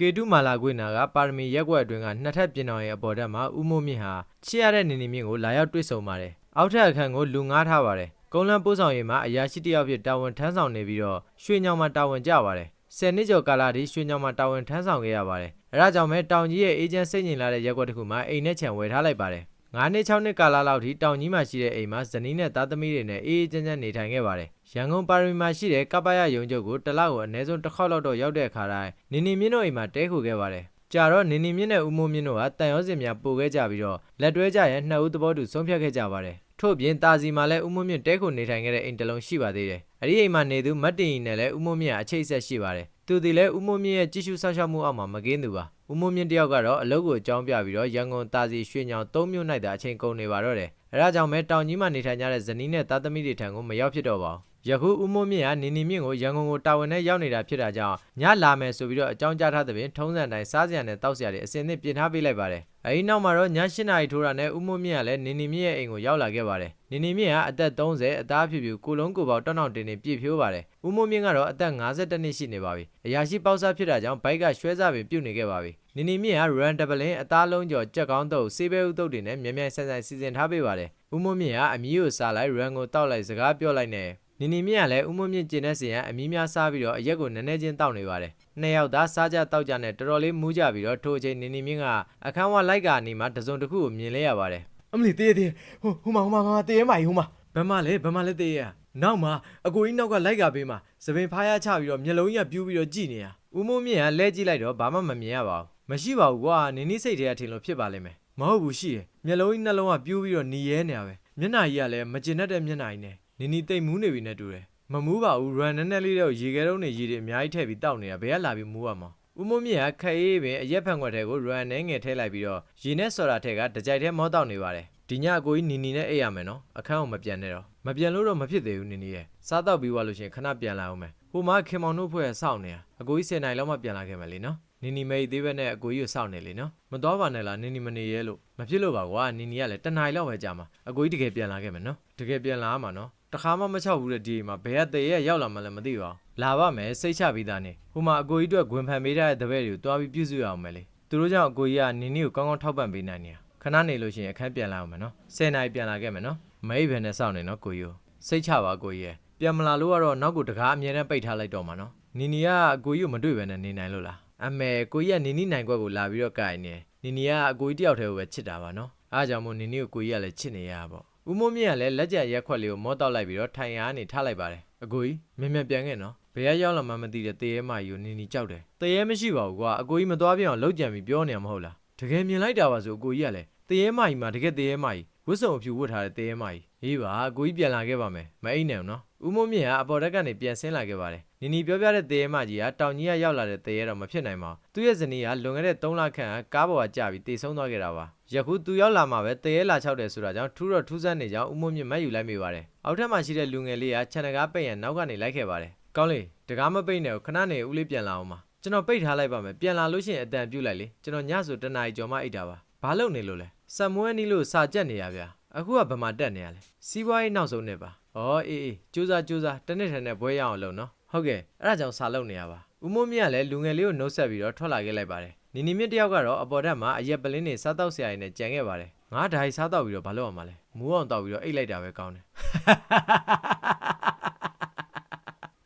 ကေတုမာလာကွေနာကပါရမီရက်ကွက်အတွင်းကနှစ်ထပ်ပြင်တော်ရဲ့အပေါ်ထက်မှာဥမိုးမြင့်ဟာချစ်ရတဲ့နေနေမြင့်ကိုလာရောက်တွေ့ဆုံပါတယ်။အောက်ထပ်အခန်းကိုလူငားထားပါတယ်။ကုန်းလန်းပို့ဆောင်ရေးမှာအရာရှိတစ်ယောက်ဖြစ်တာဝန်ထမ်းဆောင်နေပြီးတော့ရွှေညောင်မှာတာဝန်ကျပါတယ်။ဆယ်နှစ်ကျော်ကာလထိရွှေညောင်မှာတာဝန်ထမ်းဆောင်ခဲ့ရပါတယ်။အဲဒါကြောင့်ပဲတောင်ကြီးရဲ့အေဂျင့်စိတ်ညင်လာတဲ့ရက်ကွက်တစ်ခုမှာအိမ်နဲ့ခြံဝယ်ထားလိုက်ပါတယ်။ 9နှစ်6နှစ်ကာလလောက်ထိတောင်ကြီးမှာရှိတဲ့အိမ်မှာဇနီးနဲ့သားသမီးတွေနဲ့အေးအေးချမ်းချမ်းနေထိုင်ခဲ့ပါတယ်။ရန်ကုန်ပါရမီမှာရှိတဲ့ကပ္ပယရုံချုပ်ကိုတစ်လကိုအနည်းဆုံးတစ်ခေါက်လောက်တော့ရောက်တဲ့အခါတိုင်းနေနေမြင့်တို့အိမ်မှာတဲခိုခဲ့ပါတယ်။ကြာတော့နေနေမြင့်နဲ့ဦးမိုးမြင့်တို့ကတန်ရောစင်များပို့ခဲ့ကြပြီးတော့လက်တွဲကြရဲ့နှစ်ဦးသဘောတူဆုံးဖြတ်ခဲ့ကြပါတယ်။ထို့ပြင်တာစီမှာလည်းဦးမိုးမြင့်တဲခိုနေထိုင်ခဲ့တဲ့အိမ်တစ်လုံးရှိပါသေးတယ်။အဲဒီအိမ်မှာနေသူမတ်တင်ရင်နဲ့လည်းဦးမိုးမြင့်ကအချိတ်အဆက်ရှိပါတယ်။သူဒီလည်းဦးမိုးမြင့်ရဲ့ကြည့်ရှုဆောက်ရှောက်မှုအောက်မှာမကင်းသူပါ။ ဦးမိုးမြင့်တယောက်ကတော့အလုပ်ကိုအကြောင်းပြပြီးတော့ရန်ကုန်တာစီရွှေညောင်၃မြို့၌သာအချိန်ကုန်နေပါတော့တယ်။အဲဒါကြောင့်ပဲတောင်ကြီးမှာနေထိုင်ကြတဲ့ဇနီးနဲ့သားသမီးတွေထံကိုမရောက်ဖြစ်တော့ပါဘူး။ ယခုဦးမိုးမြင့်ကနေနေမြင့်ကိုရန်ကုန်ကိုတာဝန်နဲ့ရောက်နေတာဖြစ်တာကြောင့်ညလာမယ်ဆိုပြီးတော့အကြောင်းကြားထားတဲ့ပြင်ထုံးစံတိုင်းစားစရာနဲ့တောက်စရာတွေအစင်းသင့်ပြင်ထားပေးလိုက်ပါတယ်။အဲဒီနောက်မှာတော့ည၈နာရီထိုးတာနဲ့ဦးမိုးမြင့်ကလည်းနေနေမြင့်ရဲ့အိမ်ကိုရောက်လာခဲ့ပါတယ်။နေနေမြင့်ကအသက်30အသားဖြူဖြူကိုလုံးကိုပေါတောင်းတောင်းတင်တင်ပြည့်ဖြိုးပါတယ်။ဦးမိုးမြင့်ကတော့အသက်52နှစ်ရှိနေပါပြီ။အရာရှိပေါက်စားဖြစ်တာကြောင့်ဘိုက်ကရွှဲစားပင်ပြုတ်နေခဲ့ပါပြီ။နေနေမြင့်က run double အသားလုံးကျော်ကြက်ကောင်းတုပ်စေးပဲဥတုပ်တွေနဲ့မြန်မြန်ဆန်ဆန်စီစဉ်ထားပေးပါတယ်။ဦးမိုးမြင့်ကအမီးကိုစားလိုက် run ကိုတောက်လိုက်စကားပြောလိုက်နဲ့ နေနေမြင့်ကလည်းဦးမမြင့်ကျင်တဲ့စင်ကအမီးများစားပြီးတော့အရက်ကိုနည်းနည်းချင်းတောက်နေပါတယ်။နှစ်ယောက်သားစားကြတောက်ကြနဲ့တော်တော်လေးမူးကြပြီးတော့ထိုအချိန်နေနေမြင့်ကအခန်းဝလိုက်ကနေမှတစုံတစ်ခုကိုမြင်လဲရပါတယ်အမလီတေးတေးဟိုဟိုမှာဟိုမှာဟိုမှာတေးမိုင်ဟိုမှာ။ဘယ်မှလဲဘယ်မှလဲသေးရ။နောက်မှာအကိုကြီးနောက်ကလိုက်ကပေးမှာသပင်ဖားရချပြီးတော့မျက်လုံးကြီးကပြူးပြီးတော့ကြည်နေရ။ဦးမမြင့်ကလဲကြည့်လိုက်တော့ဘာမှမမြင်ရပါဘူး။မရှိပါဘူးကွာနင်းနီးစိတ်ထဲကထင်လို့ဖြစ်ပါလိမ့်မယ်။မဟုတ်ဘူးရှိရ။မျက်လုံးကြီးနှလုံးကပြူးပြီးတော့หนีရဲနေရပဲ။မျက်နှာကြီးကလည်းမကျင်တတ်တဲ့မျက်နှာကြီးနဲ့ နင်းနီးတိတ်မူးနေပြီနဲ့တူတယ်။မမူးပါဘူး run နည်းနည်းလေးတော့ရေခဲတုံးနေရေတွေအများကြီးထည့်ပြီးတောက်နေတာဘယ်ကလာပြီးမူးရမှာဦးမမြင့်ကခက်အေးပင်အရက်ဖန်ခွက်ထဲကို run နဲ့ငယ်ထည့်လိုက်ပြီးတော့ရေနဲ့ဆော်တာထက်ကတကြိုက်ထဲမောတောက်နေပါတယ်ဒီညအကိုကြီးနီနီနဲ့အိပ်ရမယ်နော်အခန်းကိုမပြန်နဲ့တော့မပြန်လို့တော့မဖြစ်သေးဘူးနီနီရဲ့စားတော့ပြီးသွားလို့ရှရင်ခဏပြန်လာအောင်မယ်ဟိုမှာခင်မောင်တို့ဖွဲ့စောင့်နေတာအကိုကြီး10နိုင်လောက်မှပြန်လာခဲ့မယ်လေနော်နီနီမေးသေးပဲနဲ့အကိုကြီးကိုစောင့်နေလေနော်မတော်ပါနဲ့လားနီနီမနေရဲလို့မဖြစ်လို့ပါကွာနီနီကလည်းတနိုင်လောက်ပဲကြာမှာအကိုကြီးတကယ်ပြန်လာခဲ့မယ်နော်တကယ်ပြန်လာမှာနော် တခါမှမချောက်ဘူးတဲ့ဒီအိမ်မှာဘယ်ကတည်းရရောက်လာမှလည်းမသိပါဘူးလာပါမယ်စိတ်ချပြီးသားနေဟိုမှာအကိုကြီးအတွက်ဂွင်ဖန်ပေးထားတဲ့တပည့်တွေကိုတွားပြီးပြုစုရအောင်မယ်လေသူတို့ကြောင့်အကိုကြီးကနင်းနီကိုကောင်းကောင်းထောက်ပံ့ပေးနိုင်နေတာခဏနေလို့ရှိရင်အခန်းပြန်လာအောင်မယ်နော်10နာရီပြန်လာခဲ့မယ်နော်မအိပ်ဘဲနဲ့စောင့်နေနော်ကိုကြီးကိုစိတ်ချပါကိုကြီးရဲ့ပြန်မလာလို့ကတော့နောက်ကိုတကားအမြဲတမ်းပိတ်ထားလိုက်တော့မှာနော်နီနီကအကိုကြီးကိုမတွေ့ဘဲနဲ့နေနိုင်လို့လားအမေကိုကြီးကနီနီနိုင်ခွက်ကိုလာပြီးတော့ကြိုင်နေနီနီကအကိုကြီးတယောက်တည်းကိုပဲချစ်တာပါနော်အားကြောင့်မို့နီနီကိုကိုကြီးကလည်းချစ်နေရတာပေါ့ ဦးမိုးမြင့်ကလည်းလက်ကျန်ရက်ခွက်လေးကိုမောတောက်လိုက်ပြီးတော့ထိုင်ရာကနေထားလိုက်ပါတယ်အကိုကြီးမြင်မြန်ပြန်ခဲ့နော်ဘယ်ကရောက်လာမှမသိတဲ့တေးရဲမကြီးကိုနင်းနီကြောက်တယ်တေးရဲမရှိပါဘူးကွာအကိုကြီးမသွားပြအောင်လောက်ကြံပြီးပြောနေမှာမဟုတ်လားတကယ်မြင်လိုက်တာပါဆိုအကိုကြီးကလည်းတေးရဲမကြီးမှာတကယ်တေးရဲမကြီးဝတ်စုံအဖြူဝတ်ထားတဲ့တေးရဲမကြီးအေးပါအကိုကြီးပြန်လာခဲ့ပါမယ်မအိပ်နဲ့နော် ဦးမိုးမြင့်ကအပေါ်တက်ကနေပြန်ဆင်းလာခဲ့ပါတယ်နင်းနီပြောပြတဲ့တေးရဲမကြီးကတောင်ကြီးကရောက်လာတဲ့တေးရဲတော့မဖြစ်နိုင်ပါဘူးသူ့ရဲ့ဇနီးကလွန်ခဲ့တဲ့3လခန့်ကကားပေါ်ကကြာပြီးတေဆုံးသွားခဲ့တာပါယခုသူရောက်လာမှပဲတေးရဲလာချောက်တယ်ဆိုတာကြောင့်ထူးတော့ထူးဆန်းနေကြောင်းဦးမိုးမြင့်မတ်ယူလိုက်မိပါတယ်အောက်ထပ်မှာရှိတဲ့လူငယ်လေးကခြံတကားပိတ်ရန်နောက်ကနေလိုက်ခဲ့ပါတယ်ကောင်းလေတကားမပိတ်နဲ့ခဏနေဦးလေးပြန်လာအောင်ပါကျွန်တော်ပိတ်ထားလိုက်ပါမယ်ပြန်လာလို့ရှိရင်အတန်ပြုတ်လိုက်လေကျွန်တော်ညဆိုတနားရီကျော်မှအိတ်တာပါဘာလုပ်နေလို့လဲစက်မွေးနီးလို့စာကြက်နေရဗျာအခုကဘယ်မှာတက်နေရလဲစီးပွားရေးနောက်ဆုံးနှစ်ပါ ဩအေးအေးစူးစားစူးစားတစ်နှစ်ထက်နဲ့ဘွဲရအောင်လုပ်နော်ဟုတ်ကဲ့အဲ့ဒါကြောင့်စာလုပ်နေရပါဦးမိုးမြင့်ကလည်းလူငယ်လေးကိုနှုတ်ဆက်ပြီးတော့ထွက်လာခဲ့လိုက်ပါတယ်နီနီမြင့်တယောက်ကတော့အပေါ်ထက်မှာအရက်ပလင်းနေစားတော့ဆရာကြီးနဲ့ကြံခဲ့ပါတယ်ငါဓာတ်စားတော့ပြီးတော့ဘာလုပ်အောင်မလဲမူးအောင်တော့ပြီးတော့အိတ်လိုက်တာပဲကောင်းတယ်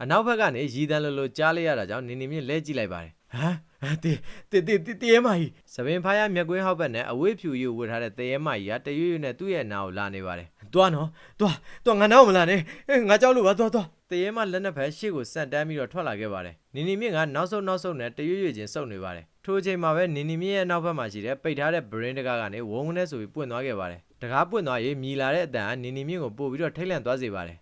အနောက်ဘက်ကနေရီတန်းလိုလိုကြားလိုက်ရတာကြောင့်နင်းနေမြင့်လဲကြည့်လိုက်ပါတယ်ဟမ်တေးတေးတေးတေးရဲမိုင်။သပင်ဖားရမြက်ကွင်းဟောက်ဘက်နဲ့အဝေးဖြူယူဝတ်ထားတဲ့တရဲမကြီးကတရွရွနဲ့သူ့ရဲ့နာကိုလာနေပါတယ် သွားနော်သွားသွားငါနောက်မလာနဲ့အေးငါကြောက်လို့ပါသွားသွား။တရဲမလက်နှစ်ဖက်ရှေ့ကိုစက်တန်းပြီးတော့ထွက်လာခဲ့ပါတယ်။နင်းနေမြင့်ကနောက်ဆုံးနောက်ဆုံးနဲ့တရွရွချင်းစုပ်နေပါတယ်။ထိုအချိန်မှာပဲနင်းနေမြင့်ရဲ့နောက်ဘက်မှာရှိတဲ့ပိတ်ထားတဲ့ဘရင်းတကားကနေဝုန်းဝန်းနဲ့ဆိုပြီးပွင့်သွားခဲ့ပါတယ်။တကားပွင့်သွားရေးမြည်လာတဲ့အတန်ကနင်းနေမြင့်ကိုပို့ပြီးတော့ထိတ်လန့်သွားစေပါတယ်